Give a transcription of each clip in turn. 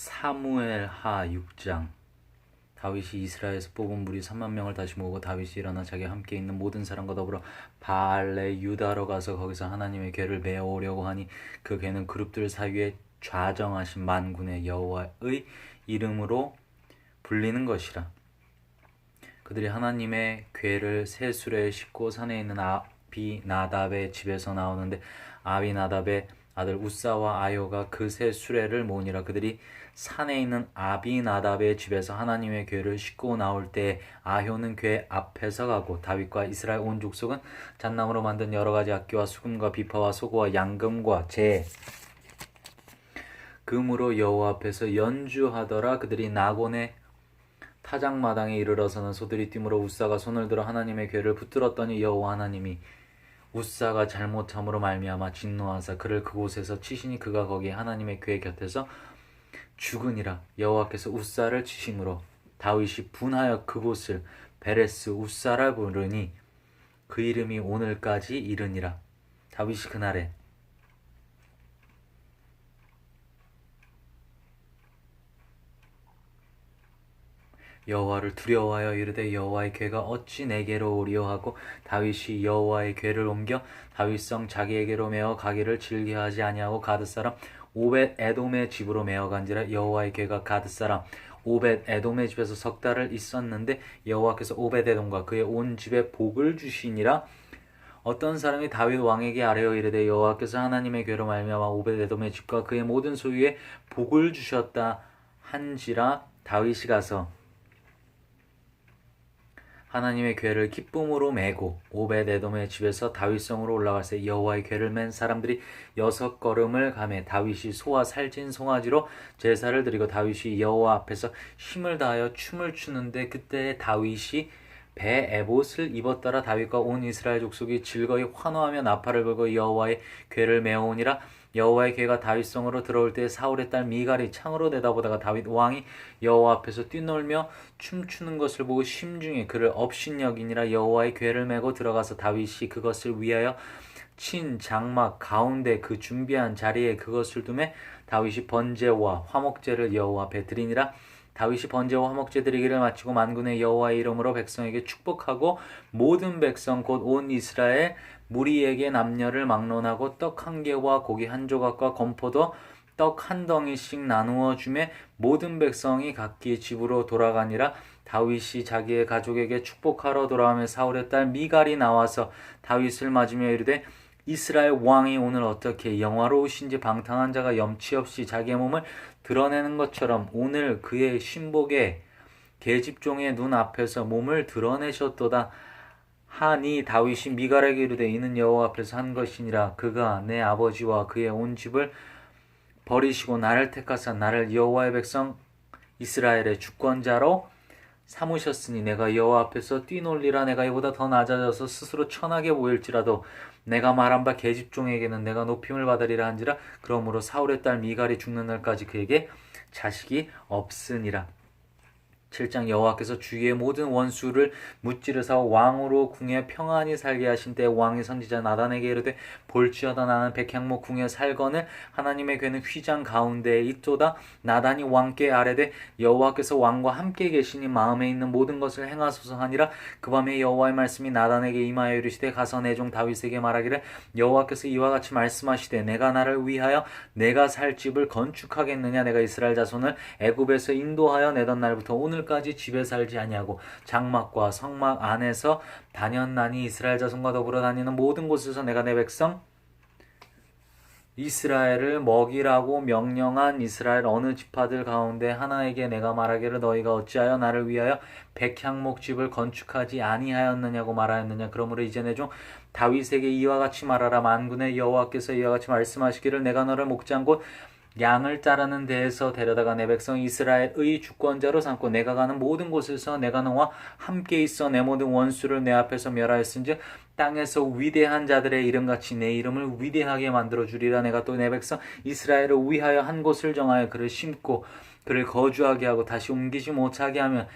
사무엘하 6장. 다윗이 이스라엘에서 뽑은 무리 3만 명을 다시 모으고 다윗이 일어나 자기와 함께 있는 모든 사람과 더불어 바알레 유다로 가서 거기서 하나님의 궤를 메어오려고 하니 그 궤는 그룹들 사이에 좌정하신 만군의 여호와의 이름으로 불리는 것이라. 그들이 하나님의 새 수레에 싣고 산에 있는 아비나답의 집에서 나오는데 아비나답의 아들 우사와 아요가 그새 수레를 모으니라. 그들이 산에 있는 아비나답의 집에서 하나님의 궤를 싣고 나올 때 아효는 궤 앞에서 가고 다윗과 이스라엘 온 족속은 잣나무로 만든 여러 가지 악기와 수금과 비파와 소고와 양금과 재 금으로 여호와 앞에서 연주하더라. 그들이 나곤의 타작마당에 이르러서는 소들이 뛰므로 우사가 손을 들어 하나님의 궤를 붙들었더니 여호와 하나님이 우사가 잘못함으로 말미암아 진노하사 그를 그곳에서 치시니 그가 거기 하나님의 궤 곁에서 죽으니라. 여호와께서 우사를 치심으로 다윗이 분하여 그곳을 베레스 우사라 부르니 그 이름이 오늘까지 이르니라. 다윗이 그날에 여호와를 두려워하여 이르되 여호와의 궤가 어찌 내게로 오리요 하고 다윗이 여호와의 궤를 옮겨 다윗성 자기에게로 메어 가기를 즐겨하지 아니하고 가드 사람 오벳 에돔의 집으로 메어 간지라 여호와의 궤가 가드 사람 오벳 에돔의 집에서 석 달을 있었는데 여호와께서 오벳 에돔과 그의 온 집에 복을 주시니라. 어떤 사람이 다윗 왕에게 아뢰어 이르되 여호와께서 하나님의 궤로 말미암아 오벳 에돔의 집과 그의 모든 소유에 복을 주셨다 한지라 다윗이 가서 하나님의 궤를 기쁨으로 메고 오베데돔의 집에서 다윗성으로 올라갈새 여호와의 궤를 맨 사람들이 여섯 걸음을 가매 다윗이 소와 살찐 송아지로 제사를 드리고 다윗이 여호와 앞에서 힘을 다하여 춤을 추는데 그때 다윗이 배 에봇을 입었더라. 다윗과 온 이스라엘 족속이 즐거이 환호하며 나팔을 불고 여호와의 궤를 메어오니라 여호와의 궤가 다윗 성으로 들어올 때 사울의 딸 미갈이 창으로 내다보다가 다윗 왕이 여호와 앞에서 뛰놀며 춤추는 것을 보고 심중에 그를 업신여기니라 여호와의 궤를 메고 들어가서 다윗이 그것을 위하여 친 장막 가운데 그 준비한 자리에 그것을 두매 다윗이 번제와 화목제를 여호와 앞에 드리니라. 다윗이 번제와 화목제 드리기를 마치고 만군의 여호와의 이름으로 백성에게 축복하고 모든 백성 곧 온 이스라엘 무리에게 남녀를 막론하고 떡 한 개와 고기 한 조각과 건포도 떡 한 덩이씩 나누어 주매 모든 백성이 각기 집으로 돌아가니라. 다윗이 자기의 가족에게 축복하러 돌아오며 사울의 딸 미갈이 나와서 다윗을 맞으며 이르되 이스라엘 왕이 오늘 어떻게 영화로우신지 방탕한 자가 염치 없이 자기의 몸을 드러내는 것처럼 오늘 그의 신복의 계집종의 눈 앞에서 몸을 드러내셨도다 하니 다윗이 미갈에게 이르되 이는 여호와 앞에서 한 것이니라. 그가 내 아버지와 그의 온 집을 버리시고 나를 택하사 나를 여호와의 백성 이스라엘의 주권자로 삼으셨으니 내가 여호와 앞에서 뛰놀리라. 내가 이보다 더 낮아져서 스스로 천하게 보일지라도 내가 말한 바 계집종에게는 내가 높임을 받으리라 한지라. 그러므로 사울의 딸 미갈이 죽는 날까지 그에게 자식이 없으니라 7장 여호와께서 주위의 모든 원수를 무찌르사 왕으로 궁에 평안히 살게 하신 때 왕의 선지자 나단에게 이르되 볼지어다 나는 백향목 궁에 살거늘 하나님의 괴는 휘장 가운데에 있도다. 나단이 왕께 아뢰되 여호와께서 왕과 함께 계시니 마음에 있는 모든 것을 행하소서 하니라. 그 밤에 여호와의 말씀이 나단에게 임하여 이르시되 가서 내 종 다윗에게 말하기를 여호와께서 이와 같이 말씀하시되 내가 나를 위하여 내가 살 집을 건축하겠느냐? 내가 이스라엘 자손을 애굽에서 인도하여 내던 날부터 오늘 오늘까지 집에 살지 아니하고 장막과 성막 안에서 다녔나니 이스라엘 자손과 더불어 다니는 모든 곳에서 내가 내 백성 이스라엘을 먹이라고 명령한 이스라엘 어느 지파들 가운데 하나에게 내가 말하기를 너희가 어찌하여 나를 위하여 백향목 집을 건축하지 아니하였느냐고 말하였느냐. 그러므로 이제 내 종 다윗에게 이와 같이 말하라. 만군의 여호와께서 이와 같이 말씀하시기를 내가 너를 목장 곧 양을 따르는 데에서 데려다가 내 백성 이스라엘의 주권자로 삼고 내가 가는 모든 곳에서 내가 너와 함께 있어 내 모든 원수를 내 앞에서 멸하였은즉 땅에서 위대한 자들의 이름같이 내 이름을 위대하게 만들어 주리라. 내가 또 내 백성 이스라엘을 위하여 한 곳을 정하여 그를 심고 그를 거주하게 하고 다시 옮기지 못하게 하면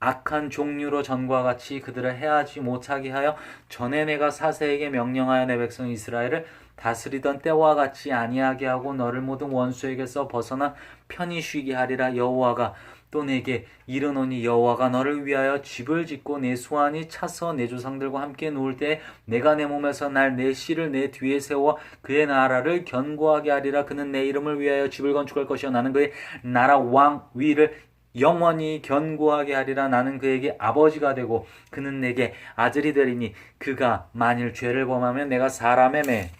악한 종류로 전과 같이 그들을 해하지 못하게 하여 전에 내가 사세에게 명령하여 내 백성 이스라엘을 다스리던 때와 같이 아니하게 하고 너를 모든 원수에게서 벗어나 편히 쉬게 하리라. 여호와가 또 내게 이르노니 여호와가 너를 위하여 집을 짓고 내 수완이 차서 내 조상들과 함께 누울 때 내가 내 몸에서 날 내 씨를 내 뒤에 세워 그의 나라를 견고하게 하리라. 그는 내 이름을 위하여 집을 건축할 것이요 나는 그의 나라 왕 위를 영원히 견고하게 하리라. 나는 그에게 아버지가 되고 그는 내게 아들이 되리니 그가 만일 죄를 범하면 내가 사람의 매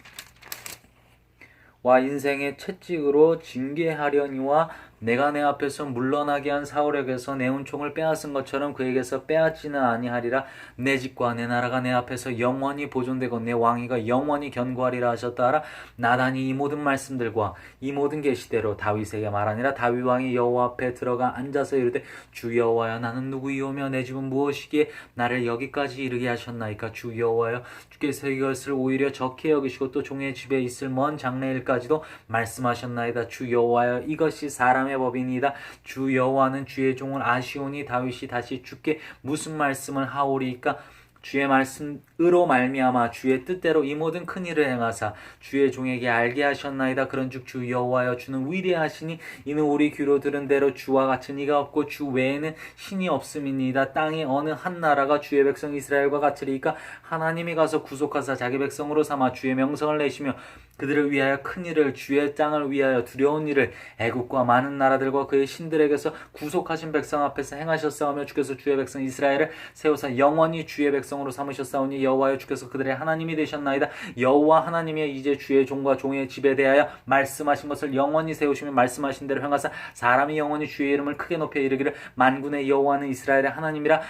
와 인생의 채찍으로 징계하려니와 내가 내 앞에서 물러나게 한 사울에게서 내 은총을 빼앗은 것처럼 그에게서 빼앗지는 아니하리라. 내 집과 내 나라가 내 앞에서 영원히 보존되고 내 왕위가 영원히 견고하리라 하셨다 하라. 나단이 이 모든 말씀들과 이 모든 계시대로 다윗에게 말하니라. 다윗 왕이 여호와 앞에 들어가 앉아서 이르되 주 여호와여 나는 누구이오며 내 집은 무엇이기에 나를 여기까지 이르게 하셨나이까? 주 여호와여 주께서 이것을 오히려 적게 여기시고 또 종의 집에 있을 먼 장래일까지도 말씀하셨나이다. 주 여호와여 이것이 사람 의 법이니이다. 주 여호와는 주의 종을 아시오니 다윗이 다시 주께 무슨 말씀을 하오리이까? 주의 말씀으로 말미암아 주의 뜻대로 이 모든 큰 일을 행하사 주의 종에게 알게 하셨나이다. 그런즉 주 여호와여 주는 위대하시니 이는 우리 귀로 들은 대로 주와 같은 이가 없고 주 외에는 신이 없음이니이다. 땅의 어느 한 나라가 주의 백성 이스라엘과 같으리이까? 하나님이 가서 구속하사 자기 백성으로 삼아 주의 명성을 내시며 그들을 위하여 큰 일을 주의 땅을 위하여 두려운 일을 애국과 많은 나라들과 그의 신들에게서 구속하신 백성 앞에서 행하셨사오며 주께서 주의 백성 이스라엘을 세우사 영원히 주의 백성으로 삼으셨사오니 여호와여 주께서 그들의 하나님이 되셨나이다. 여호와 하나님이 이제 주의 종과 종의 집에 대하여 말씀하신 것을 영원히 세우시며 말씀하신 대로 행하사 사람이 영원히 주의 이름을 크게 높여 이르기를 만군의 여호와는 이스라엘의 하나님이라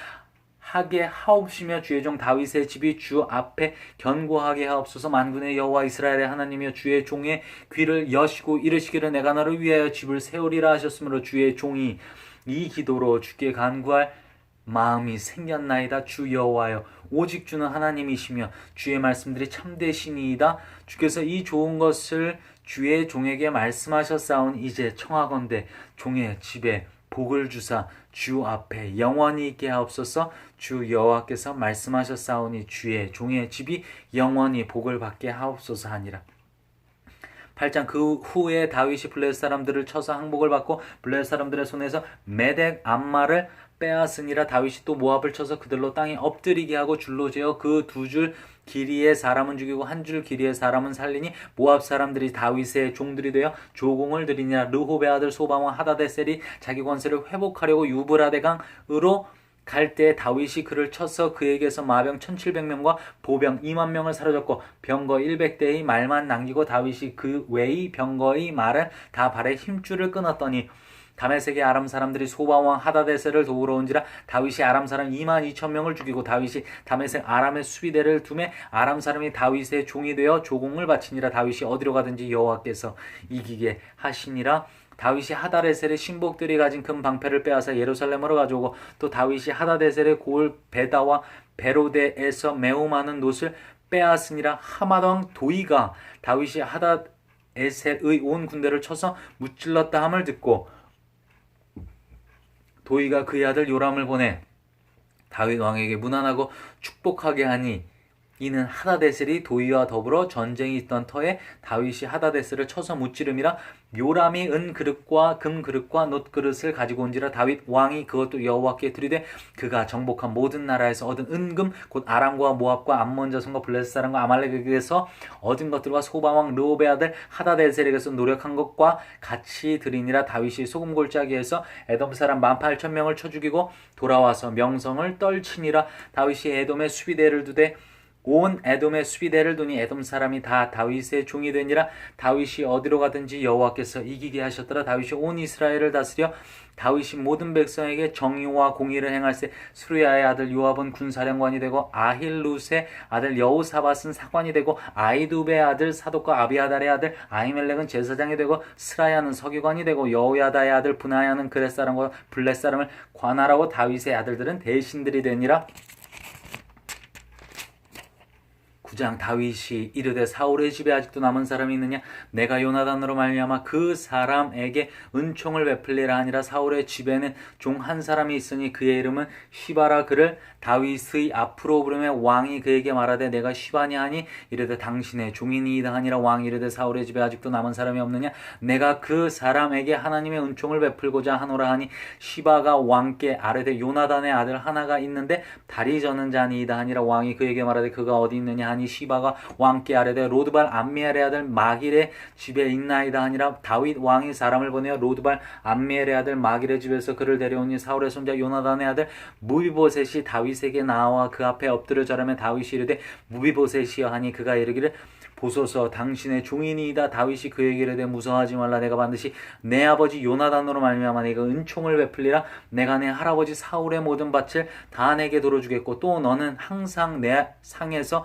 하게 하옵시며 주의 종 다윗의 집이 주 앞에 견고하게 하옵소서. 만군의 여호와 이스라엘의 하나님이여 주의 종의 귀를 여시고 이르시기를 내가 너를 위하여 집을 세우리라 하셨으므로 주의 종이 이 기도로 주께 간구할 마음이 생겼나이다. 주 여호와여 오직 주는 하나님이시며 주의 말씀들이 참되시니이다. 주께서 이 좋은 것을 주의 종에게 말씀하셨사온 이제 청하건대 종의 집에 복을 주사 주 앞에 영원히 있게 하옵소서. 주 여호와께서 말씀하셨사오니 주의 종의 집이 영원히 복을 받게 하옵소서 하니라. 8장 그 후에 다윗이 블레 사람들을 쳐서 항복을 받고 블레 사람들의 손에서 메덱 암마를 빼앗으니라. 다윗이 또 모압을 쳐서 그들로 땅에 엎드리게 하고 줄로 재어 그 두 줄 길이의 사람은 죽이고 한 줄 길이의 사람은 살리니 모압 사람들이 다윗의 종들이 되어 조공을 드리니라. 르호베 아들 소방왕 하다데셀이 자기 권세를 회복하려고 유브라데강으로 갈 때 다윗이 그를 쳐서 그에게서 마병 1700명과 보병 2만 명을 사로잡고 병거 100대의 말만 남기고 다윗이 그 외의 병거의 말을 다 발에 힘줄을 끊었더니 다메섹의 아람 사람들이 소바왕 하다데셀을 도우러 온지라 다윗이 아람 사람 2만 2천 명을 죽이고 다윗이 다메섹 아람의 수비대를 두매 아람 사람이 다윗의 종이 되어 조공을 바치니라 다윗이 어디로 가든지 여호와께서 이기게 하시니라. 다윗이 하다데셀의 신복들이 가진 큰 방패를 빼앗아 예루살렘으로 가져오고 또 다윗이 하다데셀의 고을 베다와 베로데에서 매우 많은 놋을 빼앗으니라. 하마당 도이가 다윗이 하다에셀의 온 군대를 쳐서 무찔렀다 함을 듣고 도이가 그의 아들 요람을 보내 다윗 왕에게 무난하고 축복하게 하니 이는 하다데셀이 도이와 더불어 전쟁이 있던 터에 다윗이 하다데셀을 쳐서 무찌름이라 요람이 은 그릇과 금 그릇과 놋 그릇을 가지고 온지라 다윗 왕이 그것도 여호와께 드리되 그가 정복한 모든 나라에서 얻은 은금 곧 아람과 모압과 암몬 자손과 블레스 사람과 아말렉에게서 얻은 것들과 소방 왕 르오베 아들 하다데셀에게서 노력한 것과 같이 드리니라. 다윗이 소금 골짜기에서 에돔 사람 만 팔천 명을 쳐 죽이고 돌아와서 명성을 떨치니라. 다윗이 에돔의 수비대를 두되 온 에돔의 수비대를 두니 에돔 사람이 다 다윗의 종이 되니라. 다윗이 어디로 가든지 여호와께서 이기게 하셨더라. 다윗이 온 이스라엘을 다스려 다윗이 모든 백성에게 정의와 공의를 행할세. 수르야의 아들 요압은 군사령관이 되고 아힐룻의 아들 여우사밧은 사관이 되고 아이두베의 아들 사독과 아비아달의 아들 아이멜렉은 제사장이 되고 스라야는 서기관이 되고 여호야다의 아들 분하야는 그렛 사람과 블렛 사람을 관할하고 다윗의 아들들은 대신들이 되니라 9장 다윗이 이르되 사울의 집에 아직도 남은 사람이 있느냐? 내가 요나단으로 말미암아 그 사람에게 은총을 베풀리라 하니라. 사울의 집에는 종 한 사람이 있으니 그의 이름은 시바라. 그를 다윗의 앞으로 부르며 왕이 그에게 말하되 내가 시바냐 하니? 이르되 당신의 종이니이다 하니라. 왕이 이르되 사울의 집에 아직도 남은 사람이 없느냐? 내가 그 사람에게 하나님의 은총을 베풀고자 하노라 하니? 시바가 왕께 아뢰되 요나단의 아들 하나가 있는데 다리 저는 자니이다 하니라. 왕이 그에게 말하되 그가 어디 있느냐 하니 시바가 왕께 아뢰되 로드발 암미엘의 아들 마길의 집에 있나이다 하니라. 다윗 왕이 사람을 보내어 로드발 암미엘의 아들 마길의 집에서 그를 데려오니 사울의 손자 요나단의 아들 무비보셋이 다윗에게 나와 그 앞에 엎드려 절하며 다윗이 이르되 무비보셋이여 하니 그가 이르기를 보소서. 당신의 종인이다. 다윗이 그에게 이르되 무서워하지 말라. 내가 반드시 내 아버지 요나단으로 말미암아 내가 은총을 베풀리라. 내가 내 할아버지 사울의 모든 밭을 다 내게 돌어주겠고 또 너는 항상 내 상에서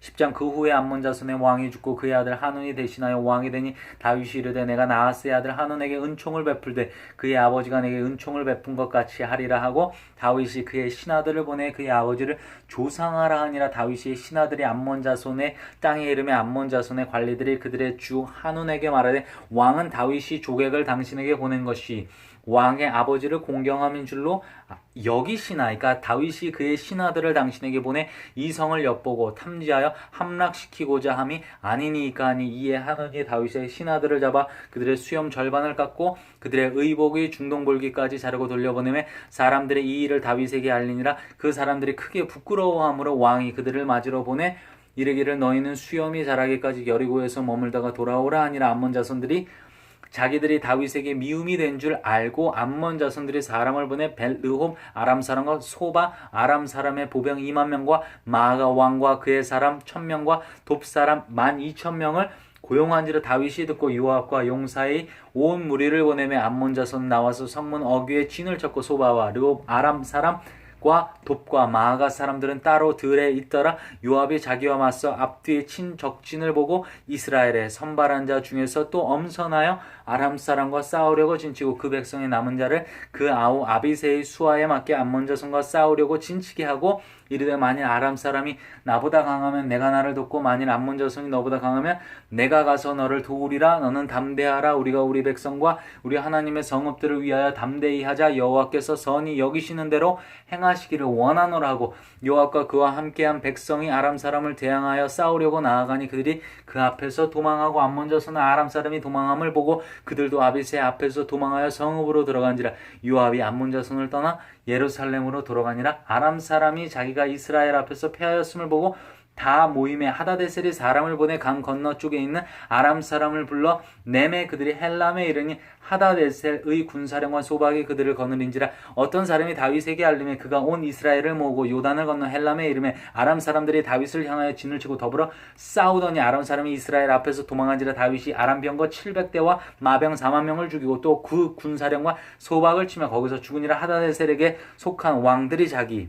10장 그 후에 암몬 자손의 왕이 죽고 그의 아들 한운이 대신하여 왕이 되니 다윗이 이르되 내가 나하스의 아들 한운에게 은총을 베풀되 그의 아버지가 내게 은총을 베푼 것 같이 하리라 하고 다윗이 그의 신하들을 보내 그의 아버지를 조상하라 하니라 다윗이 신하들이 암몬 자손의 땅에 이름에 암몬 자손의 관리들이 그들의 주 한운에게 말하되 왕은 다윗이 조객을 당신에게 보낸 것이 왕의 아버지를 공경함인 줄로 여기시나 그러니까 다윗이 그의 신하들을 당신에게 보내 이 성을 엿보고 탐지하여 함락시키고자 함이 아니니까 하니 이에 하느니 다윗의 신하들을 잡아 그들의 수염 절반을 깎고 그들의 의복의 중동볼기까지 자르고 돌려보내매 사람들의 이 일을 다윗에게 알리니라. 그 사람들이 크게 부끄러워함으로 왕이 그들을 맞으러 보내 이르기를 너희는 수염이 자라기까지 여리고에서 머물다가 돌아오라 하니라. 암몬 자손들이 자기들이 다윗에게 미움이 된 줄 알고 암몬 자손들이 사람을 보내 벨르홈 아람 사람과 소바 아람 사람의 보병 2만 명과 마가 왕과 그의 사람 1000명과 돕 사람 12,000명을 고용한지를 다윗이 듣고 요압과 용사의 온 무리를 보내며 암몬 자손 나와서 성문 어귀에 진을 쳤고 소바와 르옵 아람 사람 과 돕과 마아가 사람들은 따로 들에 있더라. 요압이 자기와 맞서 앞뒤에 친 적진을 보고 이스라엘의 선발한 자 중에서 또 엄선하여 아람 사람과 싸우려고 진치고 그 백성의 남은 자를 그 아우 아비세의 수하에 맞게 암몬 자손과 싸우려고 진치게 하고 이르되 만일 아람 사람이 나보다 강하면 내가 나를 돕고 만일 암몬 자손이 너보다 강하면 내가 가서 너를 도우리라. 너는 담대하라. 우리가 우리 백성과 우리 하나님의 성읍들을 위하여 담대히 하자. 여호와께서 선이 여기시는 대로 행하시기를 원하노라 하고. 요압과 그와 함께한 백성이 아람 사람을 대항하여 싸우려고 나아가니 그들이 그 앞에서 도망하고 암몬 자손은 아람 사람이 도망함을 보고 그들도 아비세 앞에서 도망하여 성읍으로 들어간지라. 요압이 암몬 자손을 떠나 예루살렘으로 돌아가니라. 아람 사람이 자기가 이스라엘 앞에서 패하였음을 보고 다 모임에 하다데셀이 사람을 보내 강 건너 쪽에 있는 아람 사람을 불러 내매 그들이 헬람에 이르니 하다데셀의 군사령관 소박이 그들을 거느린지라 어떤 사람이 다윗에게 알림에 그가 온 이스라엘을 모으고 요단을 건너 헬람에 이르매 아람 사람들이 다윗을 향하여 진을 치고 더불어 싸우더니 아람 사람이 이스라엘 앞에서 도망한지라 다윗이 아람 병거 700대와 마병 4만 명을 죽이고 또 그 군사령관 소박을 치며 거기서 죽으니라 하다데셀에게 속한 왕들이 자기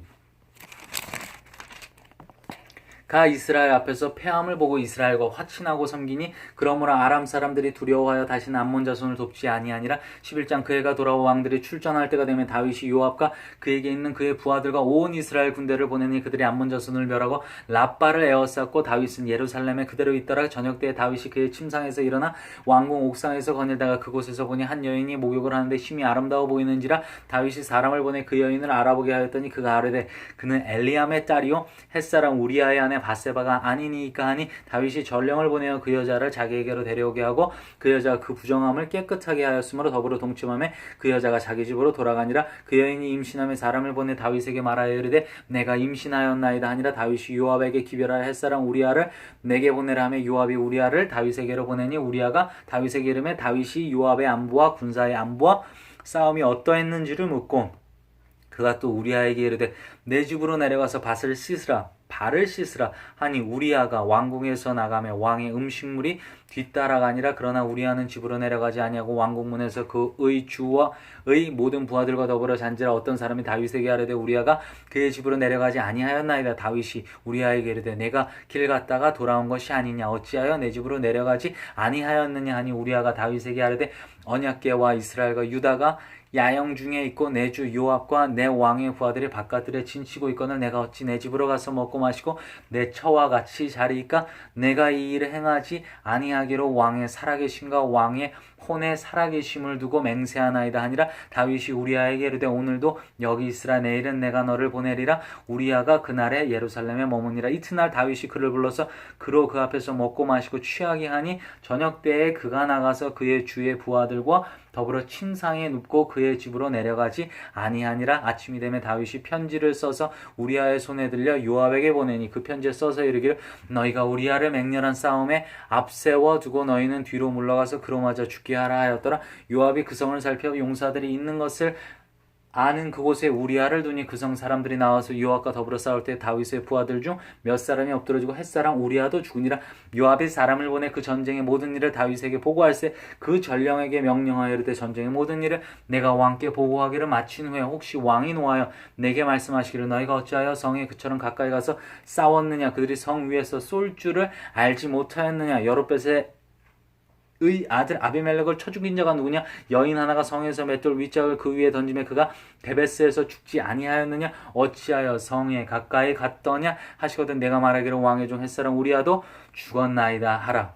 가 이스라엘 앞에서 패함을 보고 이스라엘과 화친하고 섬기니 그러므로 아람 사람들이 두려워하여 다시는 암몬 자손을 돕지 아니하니라. 11장 그 해가 돌아와 왕들이 출전할 때가 되면 다윗이 요압과 그에게 있는 그의 부하들과 온 이스라엘 군대를 보내니 그들이 암몬 자손을 멸하고 라빠를 에워쌌고 다윗은 예루살렘에 그대로 있더라. 저녁 때에 다윗이 그의 침상에서 일어나 왕궁 옥상에서 거닐다가 그곳에서 보니 한 여인이 목욕을 하는데 심히 아름다워 보이는지라 다윗이 사람을 보내 그 여인을 알아보게 하였더니 그가 아뢰되 그는 엘리암의 딸이요. 햇사람 우리아의 아내 바세바가 아니니까 하니 다윗이 전령을 보내어 그 여자를 자기에게로 데려오게 하고 그 여자가 그 부정함을 깨끗하게 하였으므로 더불어 동침함에 그 여자가 자기 집으로 돌아가니라. 그 여인이 임신함에 사람을 보내 다윗에게 말하여 이르되 내가 임신하였나이다 하니라. 다윗이 요압에게 기별하여 햇사람 우리아를 내게 보내라 하며 요압이 우리아를 다윗에게로 보내니 우리아가 다윗에게 이름에 다윗이 요압의 안부와 군사의 안부와 싸움이 어떠했는지를 묻고 그가 또 우리아에게 이르되 내 집으로 내려가서 밭을 씻으라 발을 씻으라 하니 우리아가 왕궁에서 나가며 왕의 음식물이 뒤따라가니라 그러나 우리아는 집으로 내려가지 아니하고 왕궁문에서 그의 주와 의 모든 부하들과 더불어 잔지라 어떤 사람이 다윗에게 하려되 우리아가 그의 집으로 내려가지 아니하였나이다. 다윗이 우리아에게 이르되 내가 길 갔다가 돌아온 것이 아니냐. 어찌하여 내 집으로 내려가지 아니하였느냐 하니 우리아가 다윗에게 하려되 언약궤와 이스라엘과 유다가 야영 중에 있고 내 주 요압과 내 왕의 부하들이 바깥들에 진치고 있거늘 내가 어찌 내 집으로 가서 먹고 마시고 내 처와 같이 자리이까? 내가 이 일을 행하지 아니하기로 왕의 살아계심과 왕의 혼의 살아계심을 두고 맹세하나이다 하니라. 다윗이 우리아에게 이르되 오늘도 여기 있으라. 내일은 내가 너를 보내리라. 우리아가 그날에 예루살렘에 머무니라. 이튿날 다윗이 그를 불러서 그로 그 앞에서 먹고 마시고 취하게 하니 저녁 때에 그가 나가서 그의 주의 부하들과 더불어 침상에 눕고 그의 집으로 내려가지 아니하니라. 아침이 되면 다윗이 편지를 써서 우리아의 손에 들려 요압에게 보내니 그 편지에 써서 이르기를 너희가 우리아를 맹렬한 싸움에 앞세워 두고 너희는 뒤로 물러가서 그로 맞아 죽게 하라 하였더라. 요압이 그 성을 살펴 용사들이 있는 것을 아는 그곳에 우리아를 두니 그 성 사람들이 나와서 요압과 더불어 싸울 때 다윗의 부하들 중 몇 사람이 엎드러지고 햇사람 우리아도 죽으니라. 요압이 사람을 보내 그 전쟁의 모든 일을 다윗에게 보고할세 그 전령에게 명령하여 이르되 전쟁의 모든 일을 내가 왕께 보고하기를 마친 후에 혹시 왕이 노하여 내게 말씀하시기를 너희가 어찌하여 성에 그처럼 가까이 가서 싸웠느냐? 그들이 성 위에서 쏠 줄을 알지 못하였느냐? 여롯벳의 의 아들 아비멜렉을 쳐 죽인 자가 누구냐? 여인 하나가 성에서 맷돌 윗짝을 그 위에 던짐에 그가 데베스에서 죽지 아니하였느냐? 어찌하여 성에 가까이 갔더냐? 하시거든 내가 말하기를 왕의 종 햇사람 우리아도 죽었나이다 하라.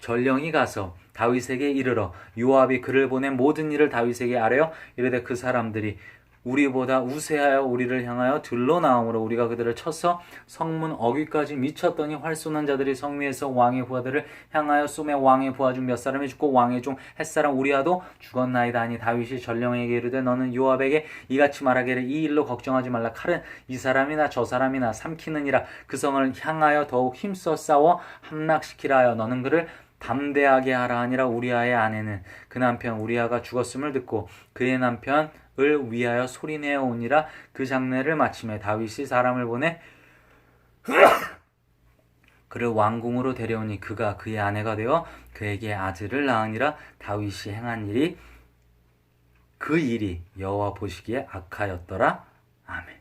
전령이 가서 다윗에게 이르러 요압이 그를 보낸 모든 일을 다윗에게 아뢰어 이르되 그 사람들이 우리보다 우세하여 우리를 향하여 들러 나오므로 우리가 그들을 쳐서 성문 어귀까지 미쳤더니 활 쏘는 자들이 성 위에서 왕의 부하들을 향하여 쏘매 왕의 부하 중 몇 사람이 죽고 왕의 종 햇사람 우리아도 죽었나이다 하니 다윗이 전령에게 이르되 너는 요압에게 이같이 말하기를 이 일로 걱정하지 말라. 칼은 이 사람이나 저 사람이나 삼키느니라. 그 성을 향하여 더욱 힘써 싸워 함락시키라 하여 너는 그를 담대하게 하라 하니라 우리아의 아내는 그 남편 우리아가 죽었음을 듣고 그의 남편을 위하여 소리내어 오니라 그 장례를 마침에 다윗이 사람을 보내 그를 왕궁으로 데려오니 그가 그의 아내가 되어 그에게 아들을 낳으니라 다윗이 행한 일이 그 일이 여호와 보시기에 악하였더라. 아멘